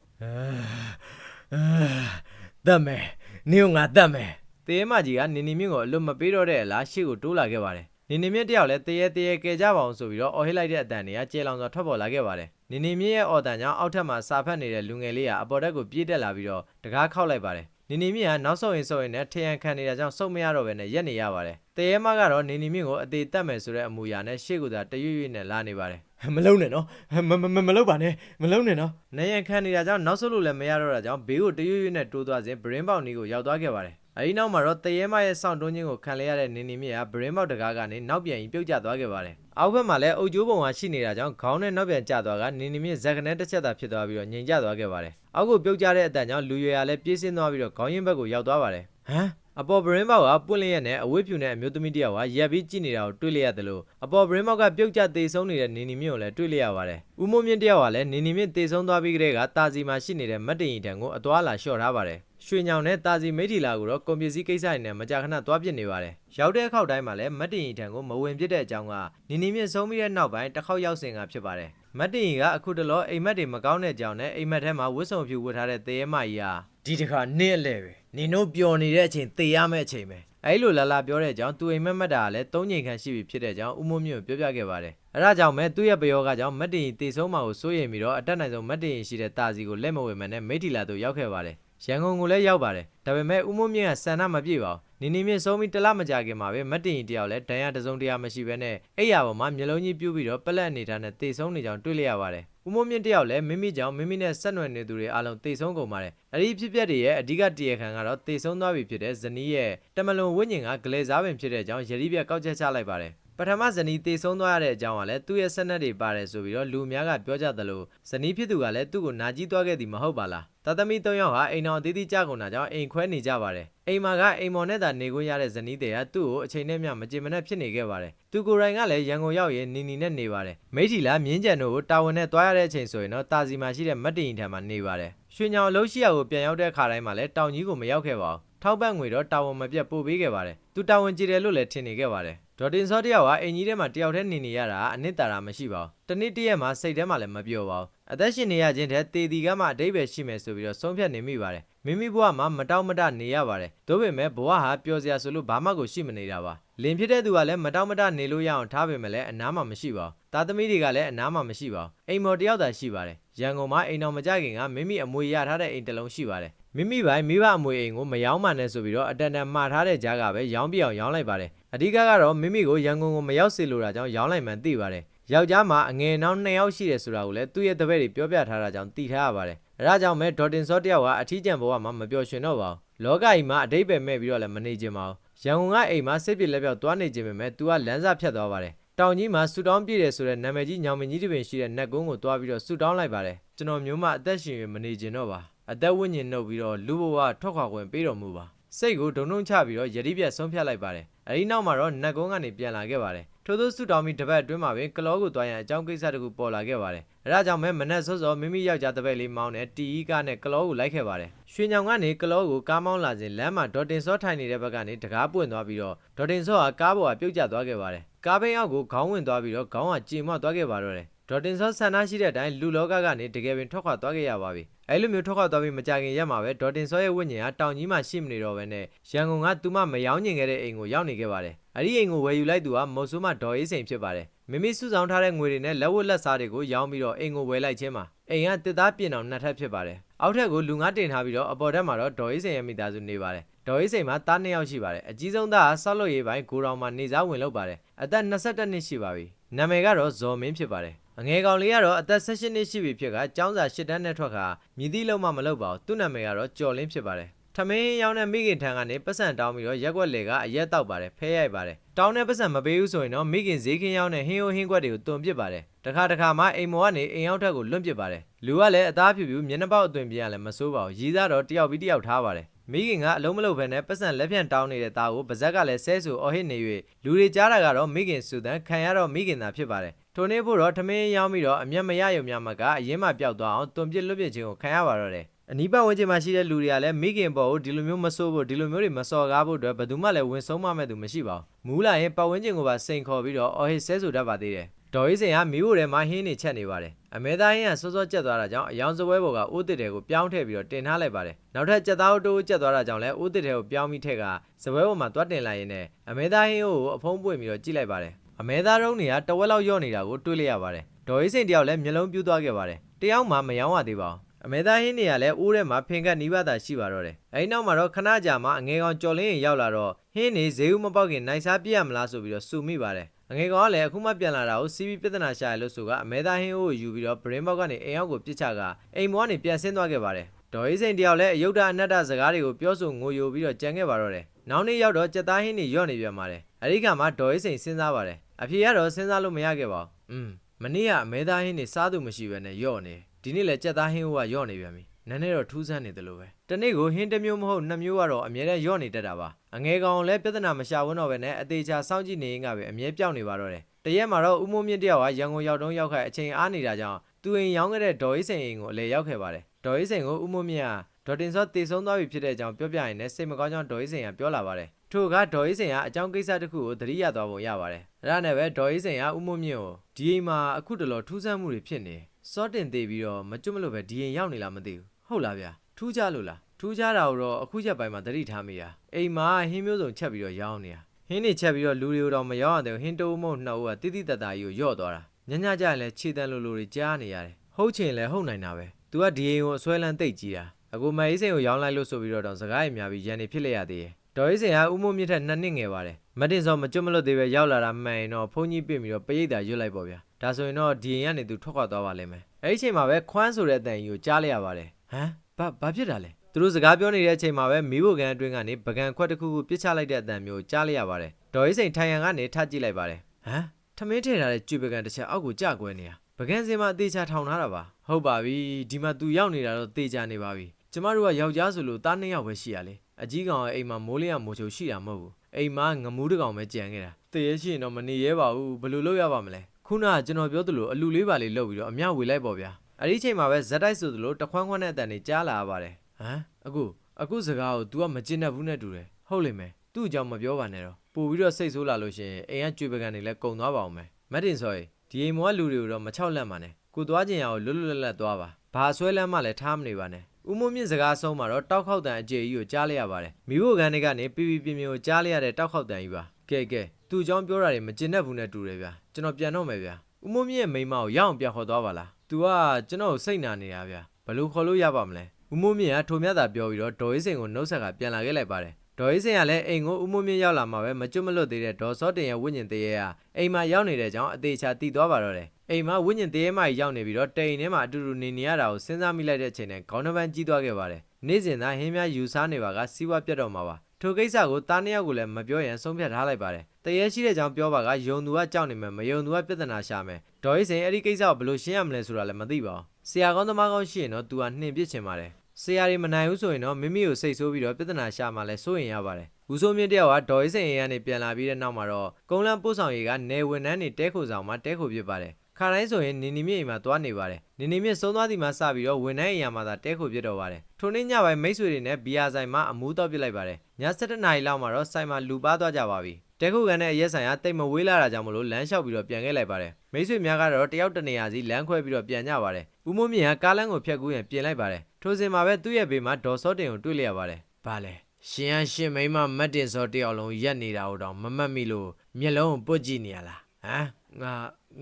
တတ်မယ်နင်းကငါတတ်မယ်။တရဲမကြီးကနင်းနေမြင့်ကိုအလွတ်မပေးတော့တဲ့အလားရှေ့ကိုတိုးလာခဲ့ပါတယ်။နင်းနေမြင့်တယောက်လည်းတရဲတရဲကဲကြပါအောင်ဆိုပြီးတော့အော်ဟစ်လိုက်တဲ့အတန်တွေကကျေလောင်စွာထွက်ပေါ်လာခဲ့ပါတယ်။ နင်းနေမြင့်ရဲ့အော်တန်ကြောင့်အောက်ထပ်မှာစာဖတ်နေတဲ့လူငယ်လေးကအပေါ်တက်ကိုပြေးတက်လာပြီးတော့တကားခောက်လိုက်ပါတယ်။နင်းနေမြင့်ကနောက်ဆုံးရင်ဆုံးရင်နဲ့ထရန်ခံနေတာကြောင့်စုပ်မရတော့ဘဲနဲ့ရက်နေရပါတယ်။တရဲမကတော့နင်းနေမြင့်ကိုအသေးတက်မယ်ဆိုတဲ့အမူအရာနဲ့ရှေ့ကသာတရွရွနဲ့လာနေပါတယ်။မလုံးနဲ့နော်မမမမလုံးပါနဲ့မလုံးနဲ့နော်နေရန်ခံနေတာကြောင့်နောက်ဆုတ်လို့လည်းမရတော့တာကြောင့်ဘေးကိုတရွရွနဲ့တိုးသွားစဉ်ဘရင်းပေါက်နီးကိုရောက်သွားခဲ့ပါတယ်။အအဲဒီနောက်မှာတော့တရဲမရဲ့စောင့်တွန်းခြင်းကိုခံလဲရတဲ့နေနေမြင့်ကဗရင်းပေါက်တကားကနေနောက်ပြန်ပြီးပြုတ်ကျသွားခဲ့ပါတယ် အောက်ဘက်မှာလည်းအုတ်ကျိုးပုံကရှိနေတာကြောင့်ခေါင်းနဲ့နောက်ပြန်ကျသွားကနေနေမြင့်ဇက်ကနေတစ်ချက်သာဖြစ်သွားပြီးတော့ငြိမ်ကျသွားခဲ့ပါတယ်အောက်ကိုပြုတ်ကျတဲ့အတန်ကြောင့်လူရွယ်ကလည်းပြေးဆင်းသွားပြီးတော့ခေါင်းရင်းဘက်ကိုရောက်သွားပါတယ်ဟမ်အပေါ်ဗရင်းဘောက်ကပွင့်လျက်နဲ့အဝိဖြူနဲ့အမျိုးသမီးတစ်ယောက်ကရက်ပြီးကြည့်နေတာကိုတွေ့လျရတယ်လို့အပေါ်ဗရင်းဘောက်ကပြုတ်ကျသေးဆုံးနေတဲ့နေနေမြင့်ကိုလည်းတွေ့လျရပါတယ်။ဦးမိုးမြင့်တစ်ယောက်ကလည်းနေနေမြင့်သေဆုံးသွားပြီးကတည်းကတာစီမှာရှိနေတဲ့မတ်တင်ရီတံကိုအသွာလာလျှော့ထားပါတယ်။ ရွှေညောင်နဲ့တာစီမိထီလာကိုတော့ကွန်ပျူတာကိစ္စတွေနဲ့မကြာခဏသွားပြစ်နေပါတယ်။ရောက်တဲ့အခါတိုင်းမှာလည်းမတ်တင်ရီတံကိုမဝင်ပြစ်တဲ့အကြောင်းကနေနေမြင့်ဆုံးပြီးတဲ့နောက်ပိုင်းတစ်ခေါက်ရောက်စဉ်ကဖြစ်ပါတယ်။မတ်တင်ရီကအခုတလောအိမ်မက်တွေမကောင်းတဲ့အကြောင်းနဲ့အိမ်မက်ထဲမှာဝတ်စုံဖြူဝတ်ထားတဲ့သေရဲမကြီးဟာဒီတခါနင့်အလဲပဲနင်တို့ပျော်နေတဲ့အချိန်သေရမယ့်အချိန်ပဲအဲ့လိုလာလာပြောတဲ့အကြောင်းသူအိမ်မက်မက်တာကလည်းသုံးချိန်ခန့်ရှိပြီဖြစ်တဲ့အကြောင်းဦးမိုးမြင့်ကိုပြောပြခဲ့ပါတယ်အဲ့ဒါကြောင့်မဲ့သူ့ရဲ့ပယောကကြောင့်မတ်တင်ရီတေဆုံးမှာကိုစိုးရိမ်ပြီးတော့အတက်နိုင်ဆုံးမတ်တင်ရီရှိတဲ့တာစီကိုလက်မဝေမနဲ့မိထီလာတို့ရောက်ခဲ့ပါတယ် ရန်ကုန်ကိုလည်းရောက်ပါတယ်ဒါပေမဲ့ဦးမိုးမြင့်ကစန္ဒမပြည့်ပါဘူးနီနီမြင့်ဆုံးပြီးတလမကြခင်မှာပဲမတ်တင်ရီတယောက်လည်းဒဏ်ရာတစ်စုံတစ်ရာမရှိဘဲနဲ့အဲ့ရပေါ်မှာမျိုးလုံးကြီးပြူးပြီးတော့ပလက်အနေထားနဲ့တေဆုံးနေကြောင်းတွေ့လျရပါတယ်ဦးမိုးမြင့်တယောက်လည်းမိမိကြောင့်မိမိနဲ့ဆက်နွယ်နေသူတွေအားလုံးတေဆုံးကုန်ပါတယ်အဲ့ဒီဖြစ်ပျက်တွေရဲ့အဓိကတရားခံကတော့တေဆုံးသွားပြီဖြစ်တဲ့ဇနီးရဲ့တမလွန်ဝိညာဉ်ကဂလေစားပင်ဖြစ်တဲ့အကြောင်းယတိပြတ်ကောက်ချက်ချလိုက်ပါတယ် ပထမဇနီးတေဆုံးသွားရတဲ့အကြောင်းကလည်းသူ့ရဲ့ဆက်နက်တွေပါတယ်ဆိုပြီးတော့လူအများကပြောကြသလိုဇနီးဖြစ်သူကလည်းသူ့ကိုနာကြီးသွားခဲ့သည်မဟုတ်ပါလားတသမီ၃ယောက်ဟာအိမ်တော်အသီးသီးကြကုန်တာကြောင့်အိမ်ခွဲနေကြပါတယ်အိမ်မှာကအိမ်မော်နဲ့သာနေခွင့်ရတဲ့ဇနီးတွေကသူ့ကိုအချိန်နဲ့မျှမကြင်မနဲ့ဖြစ်နေခဲ့ပါတယ်သူကိုယ်တိုင်ကလည်းရန်ကုန်ရောက်ရင်နီနီနဲ့နေပါတယ်မိထီလာမြင်းကြံတို့ကိုတာဝန်နဲ့တွားရတဲ့အချိန်ဆိုရင်တော့တာစီမှာရှိတဲ့မတ်တင်ရင်ထံမှာနေပါတယ်ရွှေညောင်အလုံးရှိရာကိုပြန်ရောက်တဲ့အခါတိုင်းမှာလည်းတောင်ကြီးကိုမရောက်ခဲ့ပါဘူးထောက်ပံ့ငွေတော့တာဝန်မပြတ်ပို့ပေးခဲ့ပါတယ်သူတာဝန်ကြည့်တယ်လို့လည်းထင်နေခဲ့ပါတယ် ဒေါ်တင်စောတယောက်ကအင်ကြီးထဲမှာတယောက်တည်းနေနေရတာအနှစ်သာရမရှိပါဘူးတနေ့တရက်မှာစိတ်ထဲမှာလည်းမပြောပါဘူးအသက်ရှင်နေရခြင်းတဲ့တေဒီကမှအတိတ်ပဲရှိမယ်ဆိုပြီးတော့ဆုံးဖြတ်နေမိပါတယ်မိမိဘဝမှာမတောင့်မတနေရပါတယ်ဒါပေမဲ့ဘဝဟာပျော်စရာဆိုလို့ဘာမှကိုရှိမနေတာပါလင်ဖြစ်တဲ့သူကလည်းမတောင့်မတနေလို့ရအောင်ထားပေမဲ့လည်းအနားမှာမရှိပါဘူးသားသမီးတွေကလည်းအနားမှာမရှိပါဘူးအိမ်မော်တယောက်သာရှိပါတယ်ရန်ကုန်မှာအိမ်တော်မကြခင်ကမိမိအမွေရထားတဲ့အိမ်တစ်လုံးရှိပါတယ်မိမိပိုင်မိဘအမွေအိမ်ကိုမယောင်းမှနဲ့ဆိုပြီးတော့အတန်တန်မှားထားတဲ့ကြားကပဲရောင်းပြအောင်ရောင်းလိုက်ပါတယ် အဓိကကတော့မိမိကိုရန်ကုန်ကိုမရောက်စေလိုတာကြောင့်ရောင်းလိုက်မှန်းသိပါတယ်ယောက်ျားမှာအငယ်နောက်2ယောက်ရှိတယ်ဆိုတာကိုလည်းသူ့ရဲ့တပည့်တွေပြောပြထားတာကြောင့်သိထားရပါတယ်အဲဒါကြောင့်မဲ့ဒေါ်တင်စောတယောက်ကအထီးကျန်ဘဝမှာမပျော်ရွှင်တော့ပါဘူးလောကကြီးမှာအတိတ်ပဲမဲ့ပြီးတော့လည်းမနေချင်ပါဘူးရန်ကုန်ကအိမ်မှာစိတ်ပြလက်ပြောက်သွားနေခြင်းပဲမဲ့ तू ကလမ်းစာဖြတ်သွားပါတယ်တောင်ကြီးမှာဆူတောင်းပြည့်တယ်ဆိုတဲ့နာမည်ကြီးညောင်မင်းကြီးတစ်ပင်ရှိတဲ့နတ်ကုန်းကိုတွားပြီးတော့ဆူတောင်းလိုက်ပါတယ်ကျွန်တော်မျိုးမအသက်ရှင်ရင်မနေချင်တော့ပါအသက်ဝိညာဉ်နှုတ်ပြီးတော့လူဘဝထွက်ခွာခွင့်ပေးတော်မူပါစိတ်ကိုဒုံဒုံချပြီးတော့ယတိပြတ်ဆုံးဖြတ်လိုက်ပါတယ် အဲဒီနောက်မှာတော့နတ်ကုန်းကနေပြန်လာခဲ့ပါတယ်ထို့သောဆူတောင်းပြီးတပတ်အတွင်းမှာပဲကလောကိုတွားရန်အကြောင်းကိစ္စတခုပေါ်လာခဲ့ပါတယ်အဲဒါကြောင့်မဲမနက်စောစောမိမိယောက်ျားတပည့်လေးမောင်းနဲ့တီအီကားနဲ့ကလောကိုလိုက်ခဲ့ပါတယ်ရွှေညောင်ကနေကလောကိုကားမောင်းလာစဉ်လမ်းမှာဒေါ်တင်စောထိုင်နေတဲ့ဘက်ကနေတကားပွင့်သွားပြီးတော့ဒေါ်တင်စောကကားပေါ်ကပြုတ်ကျသွားခဲ့ပါတယ်ကားဘိန်းအောက်ကိုခေါင်းဝင်သွားပြီးတော့ခေါင်းကကြေမွသွားခဲ့ပါတော့တယ်ဒေါ်တင်စောဆန္ဒရှိတဲ့အတိုင်းလူလောကကနေတကယ်ပင်ထွက်ခွာသွားခဲ့ရပါပြီ အဲလိုမျိုးထွက်ခွာသွားပြီးမကြခင်ရက်မှာပဲဒေါ်တင်စောရဲ့ဝိညာဉ်ကတောင်ကြီးမှာရှိမနေတော့ဘဲနဲ့ရန်ကုန်ကသူမမယောင်းညင်ခဲ့တဲ့အိမ်ကိုရောက်နေခဲ့ပါတယ်အဲ့ဒီအိမ်ကိုဝယ်ယူလိုက်သူကမော်ဆူမဒေါ်အေးစိန်ဖြစ်ပါတယ်မိမိစုဆောင်ထားတဲ့ငွေတွေနဲ့လက်ဝတ်လက်စားတွေကိုရောင်းပြီးတော့အိမ်ကိုဝယ်လိုက်ခြင်းမှာအိမ်ကတစ်သားပြင်အောင်နှစ်ထပ်ဖြစ်ပါတယ်အောက်ထပ်ကိုလူငါတင်ထားပြီးတော့အပေါ်ထပ်မှာတော့ဒေါ်အေးစိန်ရဲ့မိသားစုနေပါတယ်ဒေါ်အေးစိန်မှာသားနှစ်ယောက်ရှိပါတယ်အကြီးဆုံးသားကဆောက်လုပ်ရေးပိုင်းဂိုရောင်မှာနေစားဝင်လုပ်ပါတယ်အသက်22နှစ်ရှိပါပြီနာမည်ကတော့ဇော်မင်းဖြစ်ပါတယ် အငယ်ကောင်လေးကတော့အသက်16နှစ်ရှိပြီဖြစ်ကကျောင်းစာ၈တန်းနဲ့ထွက်ခါမြည်သီးလုံးမှမလုပ်ပါဘူးသူ့နာမည်ကတော့ကျော်လင်းဖြစ်ပါတယ်ထမင်းရောင်းတဲ့မိခင်ထံကနေပတ်စံတောင်းပြီးတော့ရက်ွက်လေကအရက်တောက်ပါတယ်ဖဲရိုက်ပါတယ်တောင်းတဲ့ပတ်စံမပေးဘူးဆိုရင်တော့မိခင်ဈေးခင်းရောင်းတဲ့ဟင်းရိုးဟင်းကွက်တွေကိုတွန်ပစ်ပါတယ်တခါတခါမှအိမ်မော်ကနေအိမ်ရောက်ထက်ကိုလွန့်ပစ်ပါတယ်လူကလည်းအသားဖြူဖြူမျက်နှာပေါက်အသွင်ပြရလဲမစိုးပါဘူးရီးစားတော့တယောက်ပြီးတယောက်ထားပါတယ်မိခင်ကအလုံးမလုံးဘဲနဲ့ပတ်စံလက်ဖြန့်တောင်းနေတဲ့သားကိုပါဇက်ကလည်းဆဲဆူအော်ဟစ်နေ၍လူတွေကြားတာကတော့မိခင်စုတန်ခံရတော့မိခင်သာဖြစ်ပါတယ် ထိုနေ့ဖို့တော့ထမင်းရောင်းပြီးတော့အမျက်မရရုံများမကအရင်မှပျောက်သွားအောင်တွန်ပစ်လွတ်ပစ်ခြင်းကိုခံရပါတော့တယ်အနီးပတ်ဝန်းကျင်မှာရှိတဲ့လူတွေကလည်းမိခင်ပေါ်ကိုဒီလိုမျိုးမဆိုးဖို့ဒီလိုမျိုးတွေမစော်ကားဖို့အတွက်ဘယ်သူမှလည်းဝင်ဆုံးမမဲ့သူမရှိပါဘူးမူးလာရင်ပတ်ဝန်းကျင်ကိုပါစိန်ခေါ်ပြီးတော့အော်ဟစ်ဆဲဆူတတ်ပါသေးတယ်ဒေါ်အေးစင်ကမိဖို့ထဲမှာဟင်းနေချက်နေပါတယ်အမဲသားဟင်းကစောစောကျက်သွားတာကြောင့်အယောင်စပွဲပေါ်ကအိုးတစ်တဲကိုပြောင်းထည့်ပြီးတော့တင်ထားလိုက်ပါတယ်နောက်ထပ်ကြက်သားတိုးကျက်သွားတာကြောင့်လည်းအိုးတစ်တဲကိုပြောင်းပြီးထည့်ကစပွဲပေါ်မှာတွတ်တင်လိုက်ရင်းနဲ့အမဲသားဟင်းကိုအဖုံးပွင့်ပြီးတော့ကြည့်လိုက်ပါတယ် အမဲသားရုံးတွေကတဝက်လောက်ယော့နေတာကိုတွေးလိုက်ရပါတယ်ဒေါ်အေးစင်တယောက်လည်းမျက်လုံးပြူးသွားခဲ့ပါတယ်တယောက်မှမယောင်းရသေးပါဘူးအမဲသားဟင်းတွေကလည်းအိုးထဲမှာဖင်ကတ်နီးပါးသာရှိပါတော့တယ်အဲဒီနောက်မှာတော့ခဏကြာမှအငယ်ကောင်ကြော်လင်းရင်ရောက်လာတော့ဟင်းနေဈေးဦးမပေါက်ခင်နိုင်စားပြရမလားဆိုပြီးတော့စူမိပါတယ်အငယ်ကောင်ကလည်းအခုမှပြန်လာတာကိုစီးပြီးပြဿနာရှာရလို့ဆိုကအမဲသားဟင်းကိုယူပြီးတော့ဘရင်းဘောက်ကနေအိမ်အောက်ကိုပြစ်ချကအိမ်မောကနေပြန်ဆင်းသွားခဲ့ပါတယ်ဒေါ်အေးစိန်တယောက်လည်းအယုဒ္ဓအနတ္တစကားတွေကိုပြောဆိုငိုယိုပြီးတော့ကြံခဲ့ပါတော့တယ်နောက်နေ့ရောက်တော့ကြက်သားဟင်းတွေညော့နေပြန်ပါတယ်အဲဒီခါမှာဒေါ်အေးစိန်စဉ်းစားပါတယ် အဖေကတော့စဉ်းစားလို့မရခဲ့ပါဘူးอืมမနေ့ကအမဲသားဟင်းတွေစားသူမရှိဘဲနဲ့ညော့နေဒီနေ့လည်းကြက်သားဟင်းဟိုကညော့နေပြန်ပြီနည်းနည်းတော့ထူးဆန်းနေတယ်လို့ပဲတနေ့ကိုဟင်းတစ်မျိုးမဟုတ်နှစ်မျိုးကတော့အမြဲတမ်းညော့နေတတ်တာပါအငယ်ကောင်လည်းပြဿနာမရှာဝန်းတော့ပဲနဲ့အသေးချာစောင့်ကြည့်နေရင်ကပဲအမြဲပြောင်းနေပါတော့တယ်တရက်မှာတော့ဦးမိုးမြင့်တယောက်ကရန်ကုန်ရောက်တုန်းရောက်ခဲ့အချိန်အားနေတာကြောင့်သူအိမ်ရောင်းခဲ့တဲ့ဒေါ်အေးစိန်အိမ်ကိုအလေရောက်ခဲ့ပါတယ်ဒေါ်အေးစိန်ကိုဦးမိုးမြင့်ကဒေါ်တင်စောတည်ဆုံးသွားပြီဖြစ်တဲ့အကြောင်းပြောပြရင်လည်းစိတ်မကောင်းကြောင်းဒေါ်အေးစိန်ကပြောလာပါတယ် ထို့ကဒေါ်အေးစိန်ကအကြောင်းကိစ္စတစ်ခုကိုသတိရသွားပုံရပါတယ်အဲ့ဒါနဲ့ပဲဒေါ်အေးစိန်ကဦးမိုးမြင့်ကိုဒီအိမ်မှာအခုတလောထူးဆန်းမှုတွေဖြစ်နေစောတင်သေးပြီးတော့မကျွတ်မလို့ပဲဒီအိမ်ရောက်နေလားမသိဘူးဟုတ်လားဗျာထူးကြလို့လားထူးကြတာတော့အခုချက်ပိုင်းမှာသတိထားမိတာအိမ်မှာဟင်းမျိုးစုံချက်ပြီးတော့ရောင်းနေတာဟင်းတွေချက်ပြီးတော့လူတွေကိုတော့မရောအောင်တယ်ဟင်းတိုးမုံနှစ်ဦးကတိတိတတ်တာကြီးကိုယော့သွားတာညညကြရင်လည်းခြေတန်းလိုလိုတွေကြားနေရတယ်ဟုတ်ချင်လည်းဟုတ်နိုင်တာပဲသူကဒီအိမ်ကိုအစွဲလန်းတိတ်ကြီးတာအခုမအေးစိန်ကိုရောင်းလိုက်လို့ဆိုပြီးတော့တော့စကားရများပြီးရန်နေဖြစ်လိုက်ရသေးတယ် ဒေါ်အေးစိန်ကဥမိုးမြင့်ထက်နှစ်နှစ်ငယ်ပါတယ်မတင်စောမကျွတ်မလွတ်သေးပဲရောက်လာတာမှန်ရင်တော့ဖုန်းကြီးပြစ်ပြီးတော့ပရိတ်တာရွတ်လိုက်ပေါ့ဗျာဒါဆိုရင်တော့ဒီအိမ်ကနေသူထွက်ခွာသွားပါလိမ့်မယ်အဲ့ဒီအချိန်မှာပဲခွန်းဆိုတဲ့အတန်ကြီးကိုကြားလိုက်ရပါတယ်ဟမ်ဘာဘာဖြစ်တာလဲသူတို့စကားပြောနေတဲ့အချိန်မှာပဲမီးဘိုကန်အတွင်းကနေပကံခွက်တစ်ခုခုပစ်ချလိုက်တဲ့အတန်မျိုးကြားလိုက်ရပါတယ်ဒေါ်အေးစိန်ထိုင်ရန်ကနေထကြည့်လိုက်ပါတယ်ဟမ်ထမင်းထည့်ထားတဲ့ကြွေပကံတစ်ချက်အောက်ကိုကျကွဲနေတာပကံစင်မှာအသေးချာထောင်ထားတာပါဟုတ်ပါပြီဒီမှာသူရောက်နေတာတော့သေချာနေပါပြီကျမတို့ကယောက်ျားဆိုလို့သားနှစ်ယောက်ပဲရှိရလေ အကြီးကောင်ကအိမ်မှာမိုးလင်းရမိုးချိုရှိတာမဟုတ်ဘူးအိမ်မှာငမူးတစ်ကောင်ပဲကြံခဲ့တာသေရရှိရင်တော့မနေရဲပါဘူးဘယ်လိုလုပ်ရပါမလဲခုနကကျွန်တော်ပြောသလိုအလူလေးပါလေးလုပ်ပြီးတော့အမြောက်ဝေလိုက်ပေါ့ဗျာအဲ့ဒီချိန်မှာပဲဇက်တိုက်ဆိုသလိုတခွန်းခွန်းနဲ့အတန်တွေကြားလာရပါတယ်ဟမ်အခုအခုစကားကို तू ကမကျင်တတ်ဘူးနဲ့တူတယ်ဟုတ်လိမ့်မယ်သူ့အကြောင်းမပြောပါနဲ့တော့ပို့ပြီးတော့စိတ်ဆိုးလာလို့ရှိရင်အိမ်ကကြွေပကံတွေလည်းကုံသွားပါအောင်မယ်မတ်တင်ဆိုရင်ဒီအိမ်မောကလူတွေကိုတော့မချောက်လန့်ပါနဲ့ကိုသွားခြင်းရအောင်လွတ်လွတ်လပ်လပ်သွားပါဘာဆွဲလန်းမှလည်းထားမနေပါနဲ့ ဦးမိုးမြင့်စကားဆုံးမှာတော့တောက်ခေါက်တန်အကျေကြီးကိုကြားလိုက်ရပါတယ်မိဖို့ကန်တွေကနေပြပြပြပြကိုကြားလိုက်ရတဲ့တောက်ခေါက်တန်ကြီးပါကဲကဲသူ့အကြောင်းပြောတာတွေမကျင်တတ်ဘူးနဲ့တူတယ်ဗျာကျွန်တော်ပြန်တော့မယ်ဗျာဦးမိုးမြင့်ရဲ့မိန်းမကိုရအောင်ပြန်ခေါ်သွားပါလား तू ကကျွန်တော်ကိုစိတ်နာနေတာဗျာဘယ်လိုခေါ်လို့ရပါမလဲဦးမိုးမြင့်ကထိုမြတ်တာပြောပြီးတော့ဒေါ်အေးစိန်ကိုနှုတ်ဆက်ကပြန်လာခဲ့လိုက်ပါတယ် ဒေါ်အေးစိန်ကလည်းအိမ်ကိုဦးမိုးမြင့်ရောက်လာမှပဲမကျွတ်မလွတ်သေးတဲ့ဒေါ်စောတင်ရဲ့ဝိညာဉ်တရေကအိမ်မှာရောက်နေတဲ့အကြောင်းအသေးချာသိသွားပါတော့တယ်အိမ်မှာဝိညာဉ်တရေမကြီးရောက်နေပြီးတော့တိမ်ထဲမှာအတူတူနေနေရတာကိုစဉ်းစားမိလိုက်တဲ့အချိန်နဲ့ခေါင်းနှပန်းကြီးသွားခဲ့ပါတယ်နေ့စဉ်သားဟင်းများယူစားနေပါကစီးပွားပြတ်တော့မှာပါထိုကိစ္စကိုတားနှစ်ယောက်ကိုလည်းမပြောရင်ဆုံးဖြတ်ထားလိုက်ပါတယ်တရေရှိတဲ့ကြောင်ပြောပါကယုံသူကကြောက်နေမယ်မယုံသူကပြဿနာရှာမယ်ဒေါ်အေးစိန်အဲ့ဒီကိစ္စကိုဘယ်လိုရှင်းရမလဲဆိုတာလည်းမသိပါဘူးဆရာကောင်းသမားကောင်းရှိရင်တော့ तू ကနှင်ပစ်ချင်ပါတယ် ဆရာတွေမနိုင်ဘူးဆိုရင်တော့မိမိကိုစိတ်ဆိုးပြီးတော့ပြဿနာရှာမှလည်းစိုးရင်ရပါတယ်။ဦးစိုးမြင့်တယောက်ကဒေါ်အေးစိန်ရဲ့ကနေပြန်လာပြီးတဲ့နောက်မှာတော့ကုန်းလန်းပို့ဆောင်ရေးကနေဝန်ထမ်းတွေတဲခိုဆောင်မှာတဲခိုဖြစ်ပါတယ်။ခါတိုင်းဆိုရင်နေနေမြင့်အိမ်မှာသွားနေပါတယ်။နေနေမြင့်ဆုံးသွားသည်မှာစပြီးတော့ဝန်ထမ်းအိမ်ယာမှာသာတဲခိုဖြစ်တော့ပါတယ်။ထိုနေ့ညပိုင်းမိတ်ဆွေတွေနဲ့ဘီယာဆိုင်မှာအမူးတော့ပြစ်လိုက်ပါတယ်။ည7:00နာရီလောက်မှာတော့ဆိုင်မှာလူပါသွားကြပါပြီ။ တဲခုကန်တဲ့အရက်ဆိုင်ကတိတ်မဝေးလာတာကြောင့်မလို့လမ်းလျှောက်ပြီးတော့ပြန်ခဲ့လိုက်ပါတယ်မိတ်ဆွေများကတော့တယောက်တစ်နေရာစီလမ်းခွဲပြီးတော့ပြန်ကြပါတယ်ဦးမိုးမြင့်ကကားလမ်းကိုဖြတ်ကူးရင်ပြင်လိုက်ပါတယ်ထိုစဉ်မှာပဲသူ့ရဲ့ဘေးမှာဒေါ်စောတင်ကိုတွေ့လိုက်ရပါတယ်ဘာလဲရှင်ရရှင်မိန်းမမတ်တင်စောတယောက်လုံးရက်နေတာဟိုတော့မမတ်မိလို့မျက်လုံးကိုပုတ်ကြည့်နေရလားဟမ်ငါ